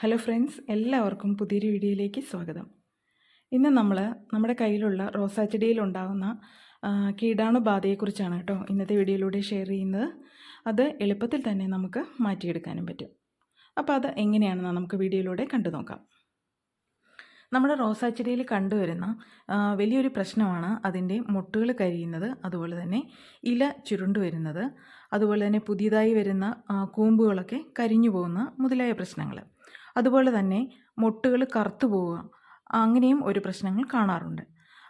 Hello friends എല്ലാവർക്കും പുതിയൊരു വീഡിയോയിലേക്ക് സ്വാഗതം. ഇന്ന് നമ്മൾ നമ്മുടെ കയ്യിലുള്ള റോസാച്ചെടിയിൽ ഉണ്ടാകുന്ന കീടാണുബാധയെക്കുറിച്ചാണ് കേട്ടോ ഇന്നത്തെ വീഡിയോയിലൂടെ ഷെയർ ചെയ്യുന്നത്. അത് എളുപ്പത്തിൽ തന്നെ നമുക്ക് മാറ്റിയെടുക്കാനും പറ്റും. അപ്പോൾ അത് എങ്ങനെയാണെന്ന് നമുക്ക് വീഡിയോയിലൂടെ കണ്ടു നോക്കാം. നമ്മുടെ റോസാച്ചെടിയിൽ കണ്ടുവരുന്ന വലിയൊരു പ്രശ്നമാണ് അതിന്റെ മുട്ടുകൾ കരിയുന്നത് അതുപോലെ തന്നെ ഇല ചുരുണ്ടു വരുന്നത് അതുപോലെ തന്നെ പുതിയതായി വരുന്ന കൂമ്പുകളൊക്കെ കരിഞ്ഞു പോകുന്ന മുതലായ പ്രശ്നങ്ങൾ അതുപോലെ തന്നെ മുട്ടുകൾ കറുത്തു പോവുക. അങ്ങനെയും ഒരു പ്രശ്നങ്ങൾ കാണാറുണ്ട്.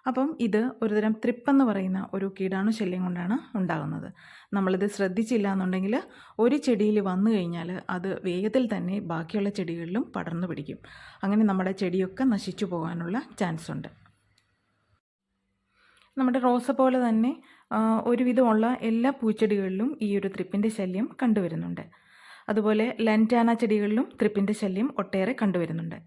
അപ്പം ഇത് ഒരുതരം ത്രിപ്പെന്ന് പറയുന്ന ഒരു കീടാണു ശല്യം കൊണ്ടാണ് ഉണ്ടാകുന്നത്. നമ്മളിത് ശ്രദ്ധിച്ചില്ല എന്നുണ്ടെങ്കിൽ ഒരു ചെടിയിൽ വന്നു കഴിഞ്ഞാൽ അത് വേഗത്തിൽ തന്നെ ബാക്കിയുള്ള ചെടികളിലും പടർന്നു പിടിക്കും. അങ്ങനെ നമ്മുടെ ചെടിയൊക്കെ നശിച്ചു പോകാനുള്ള ചാൻസ് ഉണ്ട്. നമ്മുടെ റോസ പോലെ തന്നെ ഒരുവിധമുള്ള എല്ലാ പൂച്ചെടികളിലും ഈ ഒരു ത്രിപ്പിന്റെ ശല്യം കണ്ടുവരുന്നുണ്ട്. അതുപോലെ ലന്റാന ചെടികളിലും ത്രിപ്പിന്റെ ശല്യം ഒട്ടേറെ കണ്ടുവരുന്നുണ്ട്.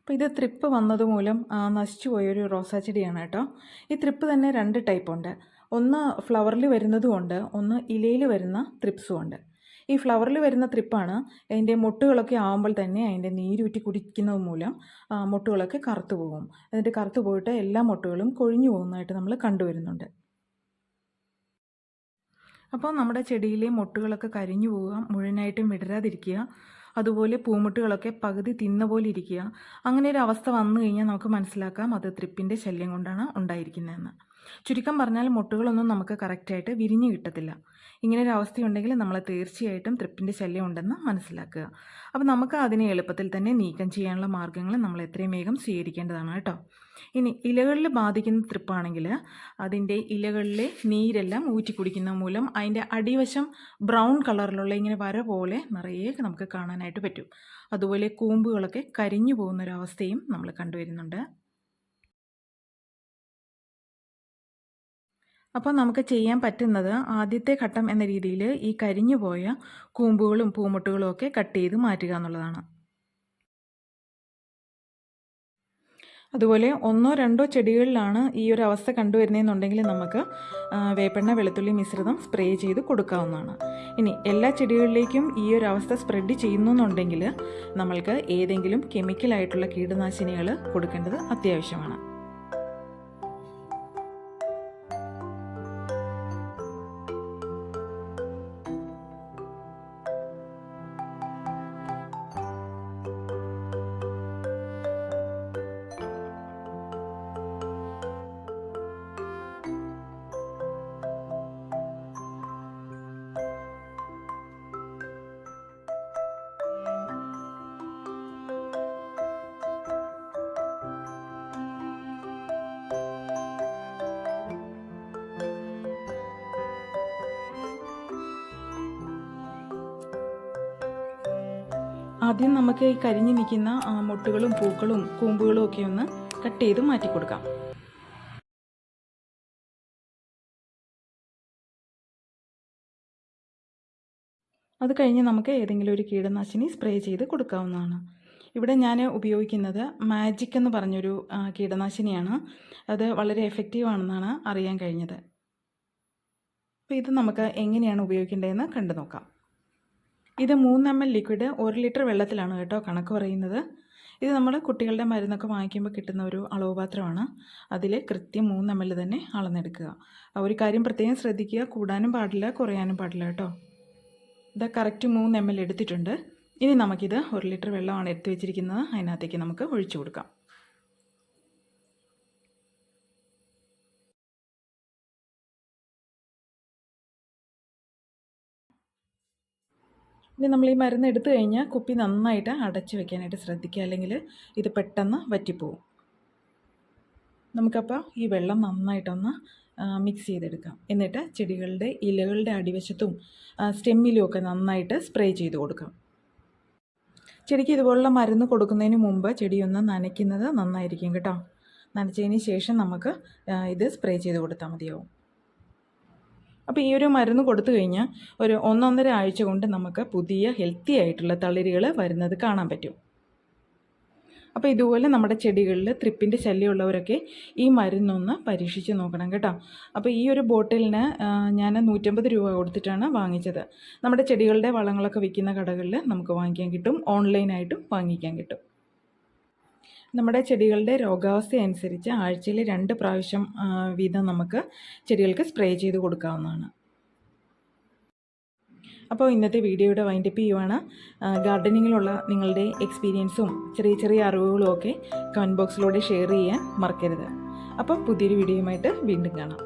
അപ്പോൾ ഇത് ത്രിപ്പ് വന്നതുമൂലം നശിച്ചു പോയൊരു റോസാ ചെടിയാണ് കേട്ടോ. ഈ ത്രിപ്പ് തന്നെ രണ്ട് ടൈപ്പ് ഉണ്ട്. ഒന്ന് ഫ്ലവറിൽ വരുന്നതുമുണ്ട് ഒന്ന് ഇലയിൽ വരുന്ന ത്രിപ്സും ഉണ്ട്. ഈ ഫ്ലവറിൽ വരുന്ന ത്രിപ്പാണ് അതിന്റെ മുട്ടുകളൊക്കെ ആകുമ്പോൾ തന്നെ അതിന്റെ നീരൂറ്റി കുടിക്കുന്നത് മൂലം മുട്ടുകളൊക്കെ കറുത്തു പോകും. എന്നിട്ട് കറുത്തു പോയിട്ട് എല്ലാ മുട്ടുകളും കൊഴിഞ്ഞു പോകുന്നതായിട്ട് നമ്മൾ കണ്ടുവരുന്നുണ്ട്. അപ്പോൾ നമ്മുടെ ചെടിയിലെ മുട്ടുകളൊക്കെ കരിഞ്ഞു പോവുക മുഴുവനായിട്ടും വിടരാതിരിക്കുക അതുപോലെ പൂമുട്ടുകളൊക്കെ പകുതി തിന്ന പോലെ ഇരിക്കുക. അങ്ങനെ ഒരു അവസ്ഥ വന്നു കഴിഞ്ഞാൽ നമുക്ക് മനസ്സിലാക്കാം അത് ത്രിപ്പിന്റെ ശല്യം കൊണ്ടാണ് ഉണ്ടായിരിക്കുന്നതെന്ന്. ചുരുക്കം പറഞ്ഞാൽ മുട്ടുകളൊന്നും നമുക്ക് കറക്റ്റായിട്ട് വിരിഞ്ഞു കിട്ടത്തില്ല. ഇങ്ങനെ ഒരു അവസ്ഥയുണ്ടെങ്കിൽ നമ്മൾ തീർച്ചയായിട്ടും ത്രിപ്പിന്റെ ശല്യം ഉണ്ടെന്ന് മനസ്സിലാക്കുക. അപ്പോൾ നമുക്ക് അതിനെ എളുപ്പത്തിൽ തന്നെ നീക്കം ചെയ്യാനുള്ള മാർഗങ്ങൾ നമ്മൾ എത്രയും വേഗം സ്വീകരിക്കേണ്ടതാണ് കേട്ടോ. ഇനി ഇലകളിൽ ബാധിക്കുന്ന ത്രിപ്പാണെങ്കിൽ അതിന്റെ ഇലകളിലെ നീരെല്ലാം ഊറ്റി കുടിക്കുന്ന മൂലം അതിന്റെ അടിവശം ബ്രൗൺ കളറിലുള്ള ഇങ്ങനെ വര പോലെ നിറയെ നമുക്ക് കാണാനായിട്ട് പറ്റും. അതുപോലെ കൂമ്പുകളൊക്കെ കരിഞ്ഞു പോകുന്ന ഒരു അവസ്ഥയും നമ്മൾ കണ്ടുവരുന്നുണ്ട്. അപ്പോൾ നമുക്ക് ചെയ്യാൻ പറ്റുന്നത് ആദ്യത്തെ ഘട്ടം എന്ന രീതിയിൽ ഈ കരിഞ്ഞു പോയ കൂമ്പുകളും പൂമുട്ടുകളും ഒക്കെ കട്ട് ചെയ്ത് മാറ്റുക എന്നുള്ളതാണ്. അതുപോലെ ഒന്നോ രണ്ടോ ചെടികളിലാണ് ഈ ഒരു അവസ്ഥ കണ്ടുവരുന്നതെന്നുണ്ടെങ്കിൽ നമുക്ക് വേപ്പെണ്ണ വെളുത്തുള്ളി മിശ്രിതം സ്പ്രേ ചെയ്ത് കൊടുക്കാവുന്നതാണ്. ഇനി എല്ലാ ചെടികളിലേക്കും ഈ ഒരു അവസ്ഥ സ്പ്രെഡ് ചെയ്യുന്നു എന്നുണ്ടെങ്കിൽ നമ്മൾക്ക് ഏതെങ്കിലും കെമിക്കലായിട്ടുള്ള കീടനാശിനികൾ കൊടുക്കേണ്ടത് അത്യാവശ്യമാണ്. ആദ്യം നമുക്ക് ഈ കരിഞ്ഞു നിൽക്കുന്ന മുട്ടുകളും പൂക്കളും കൂമ്പുകളും ഒക്കെ ഒന്ന് കട്ട് ചെയ്ത് മാറ്റി കൊടുക്കാം. അത് കഴിഞ്ഞ് നമുക്ക് ഏതെങ്കിലും ഒരു കീടനാശിനി സ്പ്രേ ചെയ്ത് കൊടുക്കാവുന്നതാണ്. ഇവിടെ ഞാൻ ഉപയോഗിക്കുന്നത് മാജിക് എന്ന് പറഞ്ഞൊരു കീടനാശിനിയാണ്. അത് വളരെ എഫക്റ്റീവ് ആണെന്നാണ് അറിയാൻ കഴിഞ്ഞത്. അപ്പോൾ ഇത് നമുക്ക് എങ്ങനെയാണ് ഉപയോഗിക്കേണ്ടതെന്ന് കണ്ടു നോക്കാം. ഇത് മൂന്ന് എം എൽ ലിക്വിഡ് ഒരു ലിറ്റർ വെള്ളത്തിലാണ് കേട്ടോ കണക്ക് പറയുന്നത്. ഇത് നമ്മൾ കുട്ടികളുടെ മരുന്നൊക്കെ വാങ്ങിക്കുമ്പോൾ കിട്ടുന്ന ഒരു അളവ് പാത്രമാണ്. അതിൽ കൃത്യം മൂന്ന് എം എൽ തന്നെ അളന്നെടുക്കുക. ഒരു കാര്യം പ്രത്യേകം ശ്രദ്ധിക്കുക. കൂടാനും പാടില്ല കുറയാനും പാടില്ല കേട്ടോ. ഇത് കറക്റ്റ് മൂന്ന് എം എൽ എടുത്തിട്ടുണ്ട്. ഇനി നമുക്കിത് ഒരു ലിറ്റർ വെള്ളമാണ് എടുത്തു വെച്ചിരിക്കുന്നത്. അതിനകത്തേക്ക് നമുക്ക് ഒഴിച്ചു കൊടുക്കാം. ഇനി നമ്മൾ ഈ മരുന്ന് എടുത്തു കഴിഞ്ഞാൽ കുപ്പി നന്നായിട്ട് അടച്ചു വെക്കാനായിട്ട് ശ്രദ്ധിക്കുക. അല്ലെങ്കിൽ ഇത് പെട്ടെന്ന് വറ്റിപ്പോവും. നമുക്കപ്പോൾ ഈ വെള്ളം നന്നായിട്ടൊന്ന് മിക്സ് ചെയ്തെടുക്കാം. എന്നിട്ട് ചെടികളുടെ ഇലകളുടെ അടിവശത്തും സ്റ്റെമ്മിലും ഒക്കെ നന്നായിട്ട് സ്പ്രേ ചെയ്ത് കൊടുക്കാം. ചെടിക്ക് ഇതുപോലുള്ള മരുന്ന് കൊടുക്കുന്നതിന് മുമ്പ് ചെടിയൊന്ന് നനയ്ക്കുന്നത് നന്നായിരിക്കും കേട്ടോ. നനച്ചതിന് ശേഷം നമുക്ക് ഇത് സ്പ്രേ ചെയ്ത് കൊടുത്താൽ മതിയാവും. അപ്പോൾ ഈ ഒരു മരുന്ന് കൊടുത്തു കഴിഞ്ഞാൽ ഒരു ഒന്നൊന്നര ആഴ്ച കൊണ്ട് നമുക്ക് പുതിയ ഹെൽത്തി ആയിട്ടുള്ള തളിരുകൾ വരുന്നത് കാണാൻ പറ്റും. അപ്പോൾ ഇതുപോലെ നമ്മുടെ ചെടികളിൽ ത്രിപ്പിന്റെ ശല്യമുള്ളവരൊക്കെ ഈ മരുന്നൊന്ന് പരീക്ഷിച്ച് നോക്കണം കേട്ടോ. അപ്പോൾ ഈ ഒരു ബോട്ടിലിന് ഞാൻ നൂറ്റമ്പത് രൂപ കൊടുത്തിട്ടാണ് വാങ്ങിച്ചത്. നമ്മുടെ ചെടികളുടെ വളങ്ങളൊക്കെ വിൽക്കുന്ന കടകളിൽ നമുക്ക് വാങ്ങിക്കാൻ കിട്ടും ഓൺലൈനായിട്ടും വാങ്ങിക്കാൻ കിട്ടും. നമ്മുടെ ചെടികളുടെ രോഗാവസ്ഥ അനുസരിച്ച് ആഴ്ചയിൽ രണ്ട് പ്രാവശ്യം വീതം നമുക്ക് ചെടികൾക്ക് സ്പ്രേ ചെയ്ത് കൊടുക്കാവുന്നതാണ്. അപ്പോൾ ഇന്നത്തെ വീഡിയോയുടെ വൈൻഡപ്പ് ചെയ്യുവാണ്. ഗാർഡനിങ്ങിലുള്ള നിങ്ങളുടെ എക്സ്പീരിയൻസും ചെറിയ ചെറിയ അറിവുകളും ഒക്കെ കമന്റ് ബോക്സിലൂടെ ഷെയർ ചെയ്യാൻ മറക്കരുത്. അപ്പോൾ പുതിയൊരു വീഡിയോയുമായിട്ട് വീണ്ടും കാണാം.